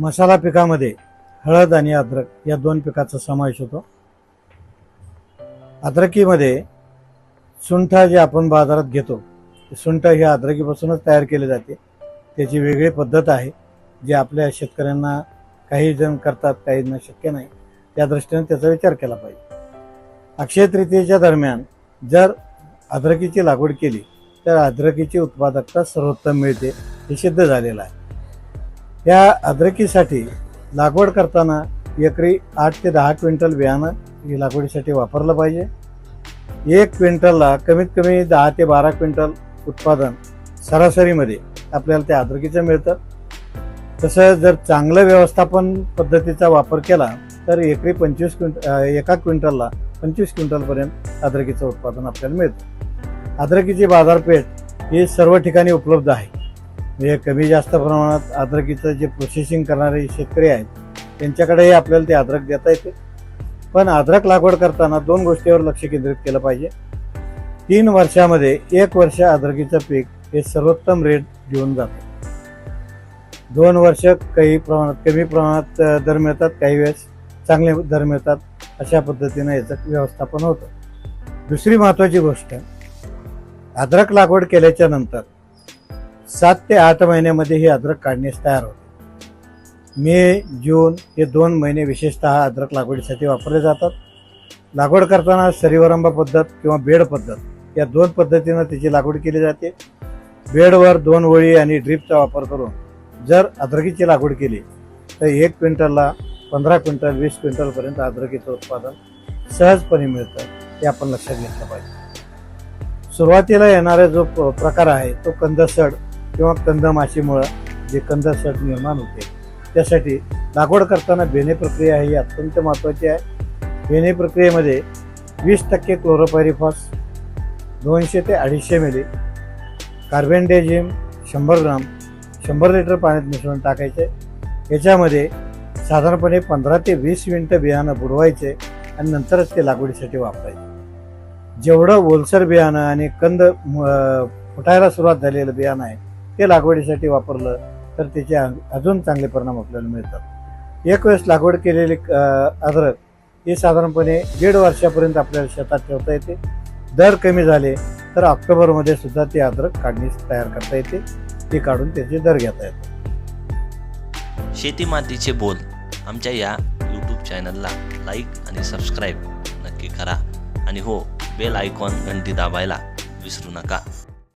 मसाला पिकामध्ये हळद आणि अद्रक या दोन पिकाचा समावेश होतो. अद्रकीमध्ये सुंठ जे आपण बाजारात घेतो सुंठ हे अद्रकीपासूनच तयार केले जाते. त्याची वेगळी पद्धत आहे जी आपल्या शेतकऱ्यांना काही जण करतात काहींना शक्य नाही. त्या दृष्टीने त्याचा विचार केला पाहिजे. अक्षय तृतीयेच्या दरम्यान जर अद्रकीची लागवड केली तर अद्रकीची उत्पादकता सर्वोत्तम मिळते हे सिद्ध झालेलं आहे. या अद्रकीसाठी लागवड करताना एकरी आठ ते दहा क्विंटल बियाणं ही लागवडीसाठी वापरलं पाहिजे. एक क्विंटलला कमीत कमी दहा ते बारा क्विंटल उत्पादन सरासरीमध्ये आपल्याला ते अद्रकीचं मिळतं. तसं जर चांगलं व्यवस्थापन पद्धतीचा वापर केला तर एकरी पंचवीस क्विंट एका क्विंटलला पंचवीस क्विंटलपर्यंत अद्रकीचं उत्पादन आपल्याला मिळतं. अद्रकीची बाजारपेठ ही सर्व ठिकाणी उपलब्ध आहे. म्हणजे कमी जास्त प्रमाणात अद्रकीचं जे प्रोसेसिंग करणारे शेतकरी आहेत त्यांच्याकडेही आपल्याला ते अद्रक देता येते. पण अद्रक लागवड करताना दोन गोष्टीवर लक्ष केंद्रित केलं पाहिजे. तीन वर्षामध्ये एक वर्ष अद्रकीचं पीक हे सर्वोत्तम रेट घेऊन जातं. दोन वर्ष काही प्रमाणात कमी प्रमाणात दर मिळतात काही वेळेस चांगले दर मिळतात अशा पद्धतीनं याचं व्यवस्थापन होतं. दुसरी महत्त्वाची गोष्ट अद्रक लागवड केल्याच्यानंतर सात ते आठ महिन्यामध्ये ही अद्रक काढण्यास तयार होते. मे जून हे दोन महिने विशेषतः अद्रक लागवडीसाठी वापरले जातात. लागवड करताना सरीवरंबा पद्धत किंवा बेड पद्धत या दोन पद्धतीनं त्याची लागवड केली जाते. बेडवर दोन ओळी आणि ड्रीपचा वापर करून जर अद्रकीची लागवड केली तर एक क्विंटलला पंधरा क्विंटल वीस क्विंटलपर्यंत अद्रकीचं उत्पादन सहजपणे मिळतं हे आपण लक्षात घेतलं पाहिजे. सुरुवातीला येणारा जो प- प्रकार आहे तो कंदसड किंवा कंद माशीमुळं जे कंदसड निर्माण होते त्यासाठी लागवड करताना बेणे प्रक्रिया ही अत्यंत महत्त्वाची आहे. बेणे प्रक्रियेमध्ये वीस टक्के क्लोरोपॅरिफॉस दोनशे ते अडीचशे मिली कार्बेंडेजिम शंभर ग्राम शंभर लिटर पाण्यात मिसळून टाकायचे. याच्यामध्ये साधारणपणे पंधरा ते वीस मिनटं बियाणं बुडवायचे आणि नंतरच ते लागवडीसाठी वापरायचे. जेवढं ओलसर बियाणं आणि कंद म- फुटायला सुरुवात झालेलं बियाणं आहे ते लागवडीसाठी वापरलं तर त्याचे अजून चांगले परिणाम आपल्याला मिळतात. एक वेळेस लागवड केलेली अद्रक हे साधारणपणे दीड वर्षापर्यंत आपल्याला शेतात ठेवता येते. दर कमी झाले तर ऑक्टोबरमध्ये सुद्धा ते अद्रक काढणीस तयार करता येते. ते काढून त्याचे दर घेता येतात. शेती मातीचे बोल आमच्या या यूट्यूब चॅनलला लाईक आणि सबस्क्राईब नक्की करा. आणि हो बेल आयकॉन घंटी दाबायला विसरू नका.